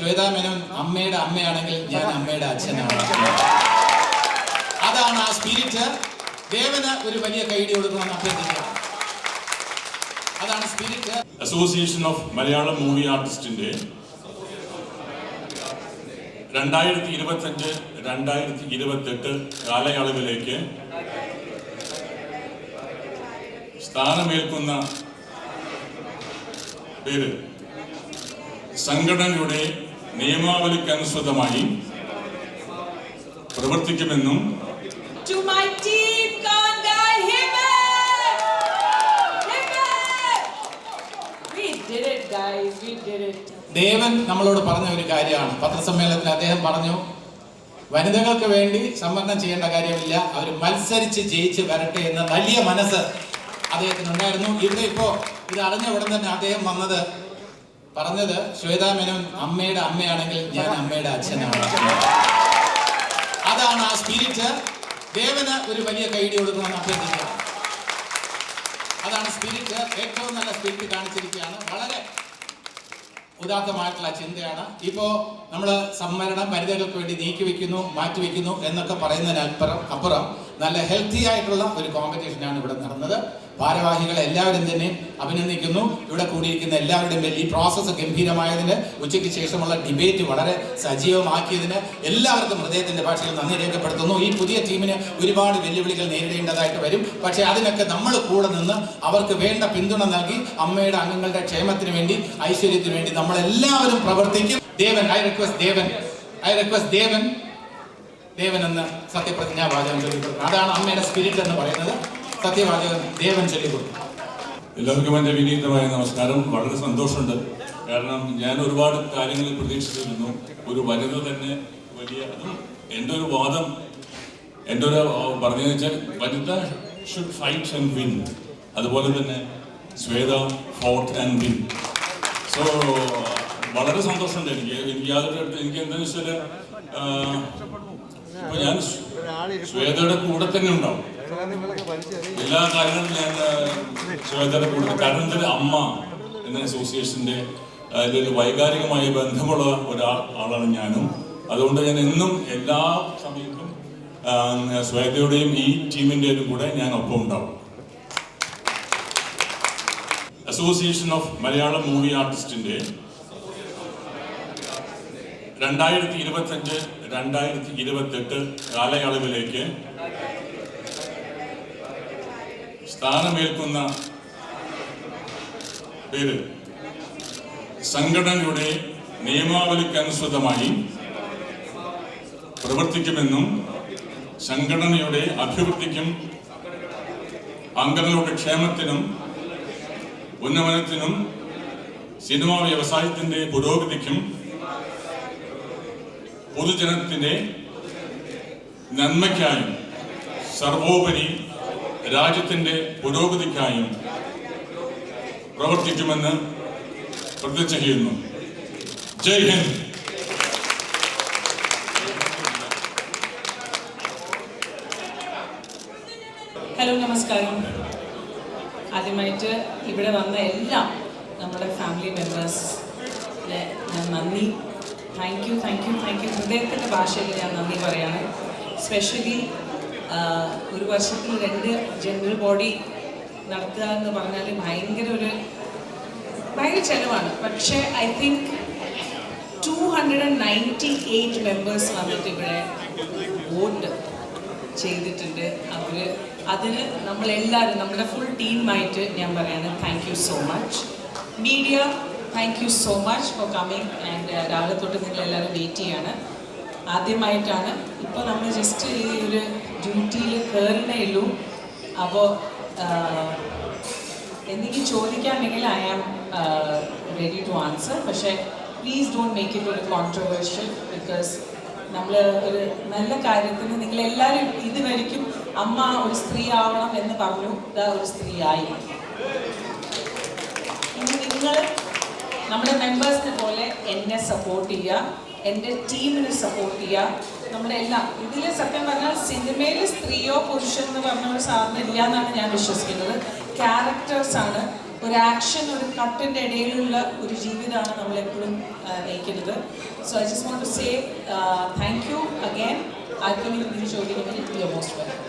ശ്വേതാ മേനോൻ അമ്മയുടെ അമ്മയാണെങ്കിൽ ഞാൻ അമ്മയുടെ അച്ഛനാണ്. അതാണ് ആ സ്പിരിറ്റ് ദേവന് ഒരു വലിയ കൈഡി കൊടുക്കണമെന്ന് അഭ്യർത്ഥിക്കുക അതാണ് spirit association of Malayalam movie ആർട്ടിസ്റ്റിന്റെ രണ്ടായിരത്തി ഇരുപത്തഞ്ച് രണ്ടായിരത്തി ഇരുപത്തെട്ട് കാലയളവിലേക്ക് സ്ഥാനമേൽക്കുന്ന പേര് സംഘടനയുടെ നിയമാവലിക്കനുസൃതമായി പ്രവർത്തിക്കുമെന്നും To my team, Kangai Himmel! Himmel! We did it, guys. We did it. ദേവൻ നമ്മളോട് പറഞ്ഞ ഒരു കാര്യമാണ് പത്രസമ്മേളനത്തിൽ അദ്ദേഹം പറഞ്ഞു വനിതകൾക്ക് വേണ്ടി സംവരണം ചെയ്യേണ്ട കാര്യമില്ല അവർ മത്സരിച്ച് ജയിച്ച് വരട്ടെ എന്ന വലിയ മനസ്സ് അദ്ദേഹത്തിന് ഉണ്ടായിരുന്നു ഇവിടെ ഇപ്പോ ഇത് അറിഞ്ഞ ഉടൻ തന്നെ അദ്ദേഹം വന്നത് പറഞ്ഞത് ശ്വേതാ മേനോൻ അമ്മയുടെ അമ്മയാണെങ്കിൽ ഞാൻ അമ്മയുടെ അച്ഛനാണ്. അതാണ് ആ സ്പിരിറ്റ്. ദേവന് ഒരു വലിയ കൈഡി കൊടുക്കണമെന്ന് അഭ്യർത്ഥിക്കുക അതാണ് സ്പിരിറ്റ്. ഏറ്റവും നല്ല സ്പിരിറ്റ് കാണിച്ചിരിക്കുകയാണ്. വളരെ ഉദാത്തമായിട്ടുള്ള ചിന്തയാണ്. ഇപ്പോ നമ്മൾ സംവരണം വനിതകൾക്ക് വേണ്ടി നീക്കി വെക്കുന്നു മാറ്റി വെക്കുന്നു എന്നൊക്കെ പറയുന്നതിനപ്പുറം അപ്പുറം നല്ല ഹെൽത്തി ആയിട്ടുള്ള ഒരു കോമ്പറ്റീഷനാണ് ഇവിടെ നടന്നത്. ഭാരവാഹികളെ എല്ലാവരും തന്നെ അഭിനന്ദിക്കുന്നു. ഇവിടെ കൂടിയിരിക്കുന്ന എല്ലാവരുടെയും ഈ പ്രോസസ്സ് ഗംഭീരമായതിന് ഉച്ചയ്ക്ക് ശേഷമുള്ള ഡിബേറ്റ് വളരെ സജീവമാക്കിയതിന് എല്ലാവർക്കും ഹൃദയത്തിന്റെ ഭാഷയിൽ നന്ദി രേഖപ്പെടുത്തുന്നു. ഈ പുതിയ ടീമിന് ഒരുപാട് വെല്ലുവിളികൾ നേരിടേണ്ടതായിട്ട് വരും. പക്ഷേ അതിനൊക്കെ നമ്മൾ കൂടെ നിന്ന് അവർക്ക് വേണ്ട പിന്തുണ നൽകി അമ്മയുടെ അംഗങ്ങളുടെ ക്ഷേമത്തിന് വേണ്ടി ഐശ്വര്യത്തിന് വേണ്ടി നമ്മൾ എല്ലാവരും പ്രവർത്തിക്കും. Devan I request Devan. I request Devan. Devan എന്ന് സത്യപ്രതിജ്ഞാ വാചകം ചൊല്ലിക്കൊടുക്കും അതാണ് അമ്മയുടെ സ്പിരിറ്റ് എന്ന് പറയുന്നത്. എല്ലാവർക്കും എന്റെ വിനീതമായ നമസ്കാരം. വളരെ സന്തോഷമുണ്ട്. കാരണം ഞാൻ ഒരുപാട് കാര്യങ്ങൾ പ്രതീക്ഷിച്ചിരുന്നു. ഒരു വനിത തന്നെ വലിയ അതും എന്റെ ഒരു വാദം. എന്റെ ഒരു പറഞ്ഞതെന്ന് വെച്ചാൽ Vanitha should fight and win അതുപോലെ തന്നെ Shwetha fought and win so വളരെ സന്തോഷമുണ്ട്. എനിക്ക് എനിക്ക് യാതൊരു എനിക്ക് എന്താണെന്ന് വെച്ചാൽ ഞാൻ ശ്വേതയുടെ കൂടെ തന്നെ ഉണ്ടാവും. എല്ലാ കാര്യങ്ങളും ഞാൻ ശ്വേതയുടെ കാരണം എന്തൊരു അമ്മ എന്ന അസോസിയേഷന്റെ അതിലൊരു വൈകാരികമായ ബന്ധമുള്ള ഒരാൾ ആളാണ് ഞാനും. അതുകൊണ്ട് ഞാൻ എന്നും എല്ലാ സമയത്തും സ്വേതയുടെയും ഈ ടീമിന്റെയും കൂടെ ഞാൻ ഒപ്പം ഉണ്ടാവും. അസോസിയേഷൻ ഓഫ് മലയാളം മൂവി ആർട്ടിസ്റ്റിന്റെ രണ്ടായിരത്തി ഇരുപത്തഞ്ച് രണ്ടായിരത്തി ഇരുപത്തെട്ട് കാലയളവിലേക്ക് സ്ഥാനമേൽക്കുന്ന പേര് സംഘടനയുടെ നിയമാവലിക്കനുസൃതമായി പ്രവർത്തിക്കുമെന്നും സംഘടനയുടെ അഭിവൃദ്ധിക്കും അംഗങ്ങളുടെ ക്ഷേമത്തിനും ഉന്നമനത്തിനും സിനിമാ വ്യവസായത്തിന്റെ പുരോഗതിക്കും പൊതുജനത്തിന്റെ നന്മയ്ക്കായും സർവോപരി രാജ്യത്തിന്റെ പുരോഗതിക്കായും പ്രവർത്തിക്കുമെന്ന് പ്രതിജ്ഞ ചെയ്യുന്നു. ജയ് ഹിന്ദ്. ഹലോ നമസ്കാരം. ആദ്യമായിട്ട് ഇവിടെ വന്ന എല്ലാം നമ്മുടെ ഫാമിലി മെമ്പേഴ്സ് നന്ദി. Thank you thank you thank you ഹൃദയത്തിന്റെ ഭാഷയിൽ ഞാൻ നന്ദി പറയാണ്. സ്പെഷ്യലി ഒരു വർഷത്തിൽ രണ്ട് ജനറൽ ബോഡി നടത്തുക എന്ന് പറഞ്ഞാൽ ഭയങ്കര ഒരു ഭയങ്കര ചെലവാണ്. പക്ഷേ I think two hundred and ninety eight members വന്നിട്ട് ഇവിടെ വോട്ട് ചെയ്തിട്ടുണ്ട്. അവർ അതിന് നമ്മളെല്ലാവരും നമ്മുടെ ഫുൾ ടീമായിട്ട് ഞാൻ പറയാണ് thank you so much media thank you so much for coming and രാവിലെ തൊട്ട് നിങ്ങളെല്ലാവരും വെയിറ്റ് ചെയ്യാണ്. ആദ്യമായിട്ടാണ്. ഇപ്പോൾ നമ്മൾ ജസ്റ്റ് ഈ ഒരു ഡ്യൂട്ടിയിൽ കയറുന്നേ ഉള്ളൂ. അപ്പോൾ എന്തെങ്കിലും ചോദിക്കാണെങ്കിൽ I am ready to answer പക്ഷേ പ്ലീസ് ഡോണ്ട് മേക്ക് ഇറ്റ് ഒരു കോൺട്രവേഴ്ഷ്യൽ ബിക്കോസ് നമ്മൾ ഒരു നല്ല കാര്യത്തിന് നിങ്ങളെല്ലാവരും ഇതുവരെയ്ക്കും അമ്മ ഒരു സ്ത്രീ ആവണം എന്ന് പറഞ്ഞു. ഇതാ ഒരു സ്ത്രീ ആയി. ഇനി നിങ്ങൾ നമ്മുടെ മെമ്പേഴ്സിനെ പോലെ എന്നെ സപ്പോർട്ട് ചെയ്യുക എന്റെ ടീമിനെ സപ്പോർട്ട് ചെയ്യുക നമ്മളെല്ലാം ഇതിൽ സത്യം പറഞ്ഞാൽ സിനിമയിൽ സ്ത്രീയോ പുരുഷനോ എന്ന് പറഞ്ഞ ഒരു സാധനം ഇല്ല എന്നാണ് ഞാൻ വിശ്വസിക്കുന്നത്. ക്യാരക്ടേഴ്സാണ് ഒരു ആക്ഷൻ ഒരു കട്ടിന്റെ ഇടയിലുള്ള ഒരു ജീവിതമാണ് നമ്മളെപ്പോഴും നയിക്കുന്നത്. So I just want to say thank you again ആർക്കും ഇതിന് ചോദിക്കണമെങ്കിൽ you most welcome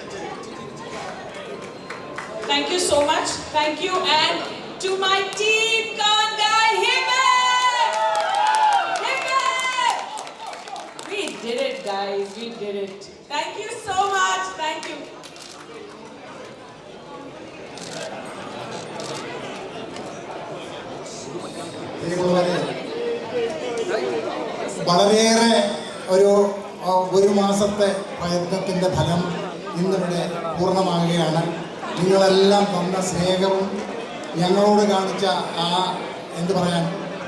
thank you and to my team പ്രിയമുള്ളവരെ വളരെയേറെ ഒരു ഒരു മാസത്തെ പ്രയത്നത്തിന്റെ ഫലം ഇന്നിവിടെ പൂർണമാകുകയാണ്. നിങ്ങളെല്ലാം തന്ന സ്നേഹവും ഞങ്ങളോട് കാണിച്ച ആ എന്ത് പറയാൻ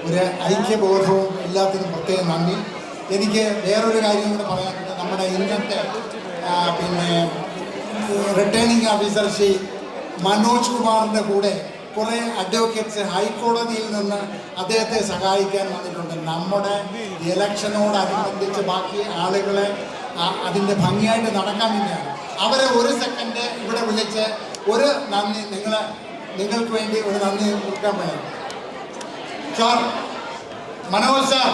ഒരു ഐക്യബോധവും എല്ലാത്തിനും പ്രത്യേകം നന്ദി. എനിക്ക് വേറൊരു കാര്യം കൂടെ പറയാനുണ്ട്. നമ്മുടെ ഇന്നത്തെ പിന്നെ റിട്ടേണിംഗ് ഓഫീസർ ശ്രീ മനോജ് കുമാറിന്റെ കൂടെ കുറേ അഡ്വക്കേറ്റ്സ് ഹൈക്കോടതിയിൽ നിന്ന് അദ്ദേഹത്തെ സഹായിക്കാൻ വന്നിട്ടുണ്ട്. നമ്മുടെ ഇലക്ഷനോടനുബന്ധിച്ച് ബാക്കി ആളുകളെ അതിന്റെ ഭംഗിയായിട്ട് നടക്കാൻ വേണ്ടിയാണ് അവരെ ഒരു സെക്കൻഡ് ഇവിടെ വിളിച്ച് ഒരു നന്ദി നിങ്ങൾ നിങ്ങൾക്ക് വേണ്ടി ഒരു നന്ദി കൊടുക്കാൻ പറ്റും സാർ മനോജ് സാർ